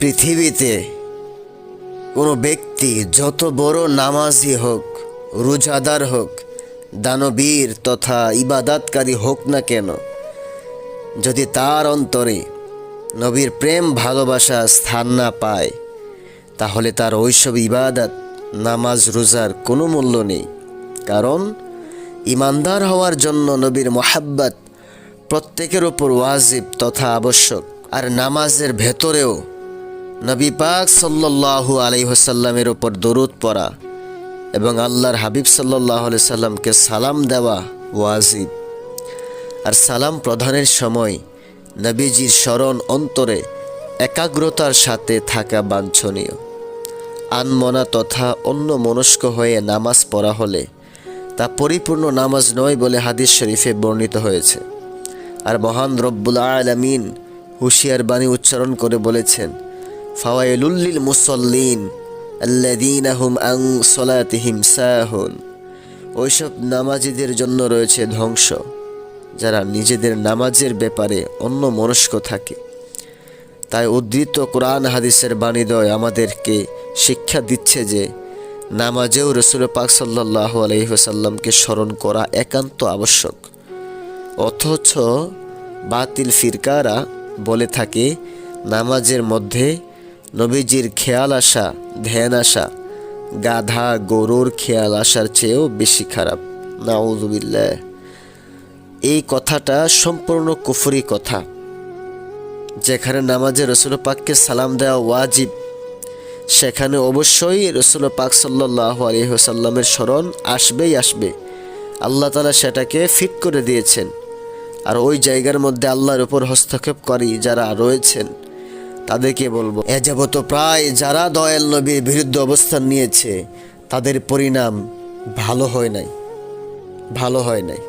পৃথিবীতে কোনো ব্যক্তি যত বড় নামাজি হোক, রোজাদার হোক, দানবীর তথা ইবাদাতকারী হোক না কেন, যদি তার অন্তরে নবীর প্রেম ভালোবাসা স্থান না পায়, তাহলে তার ওইসব ইবাদত, নামাজ, রোজার কোনো মূল্য নেই। কারণ ইমানদার হওয়ার জন্য নবীর মোহাব্বত প্রত্যেকের ওপর ওয়াজিব তথা আবশ্যক। আর নামাজের ভেতরেও নবী পাক সাল্লাল্লাহু আলাইহসাল্লামের ওপর দরুদ পড়া এবং আল্লাহর হাবিব সাল্লাহ সাল্লামকে সালাম দেওয়া ওয়াজিব। আর সালাম প্রদানের সময় নবীজির স্মরণ অন্তরে একাগ্রতার সাথে থাকা বাঞ্ছনীয়। আনমনা তথা অন্য মনস্ক হয়ে নামাজ পড়া হলে তা পরিপূর্ণ নামাজ নয় বলে হাদিস শরীফে বর্ণিত হয়েছে। আর মহান রব্বুল আলামিন হুশিয়ার বাণী উচ্চারণ করে বলেছেন ফাওয়াইলুল্লিল মুসল্লিন আল্লাযীনা হুম আন সলাতিহিম সাহুন। ওইসব নামাজিদের জন্য রয়েছে ধ্বংস, যারা নিজেদের নামাজের ব্যাপারে অন্য মনস্ক থাকে। তাই উদ্ধৃত কোরআন হাদিসের বাণীদয় আমাদেরকে শিক্ষা দিচ্ছে যে, নামাজেও রসুল পাক সাল্লাহ আলহিহসাল্লামকে স্মরণ করা একান্ত আবশ্যক। অথচ বাতিল ফিরকারা বলে থাকে, নামাজের মধ্যে নবীজির খেয়াল আসা, ধ্যান আসা, গাধা গরুর খেয়াল আসার চেয়েও বেশি খারাপ। নাউজুবিল্লাহ এই কথাটা সম্পূর্ণ কুফরি কথা। যেখানে নামাজে রসুল পাককে সালাম দেওয়া ওয়াজিব, সেখানে অবশ্যই রসুল পাক সাল্লাহ আলহিহসাল্লামের স্মরণ আসবেই আসবে। আল্লাহ তালা সেটাকে ফিট করে দিয়েছেন। আর ওই জায়গার মধ্যে আল্লাহর উপর হস্তক্ষেপকারী যারা রয়েছেন তাদেরকে বলব, এ যাবত প্রায় যারা দয়াল নবীর বিরুদ্ধে অবস্থান নিয়েছে, তাদের পরিণাম ভালো হয় নাই, ভালো হয় নাই।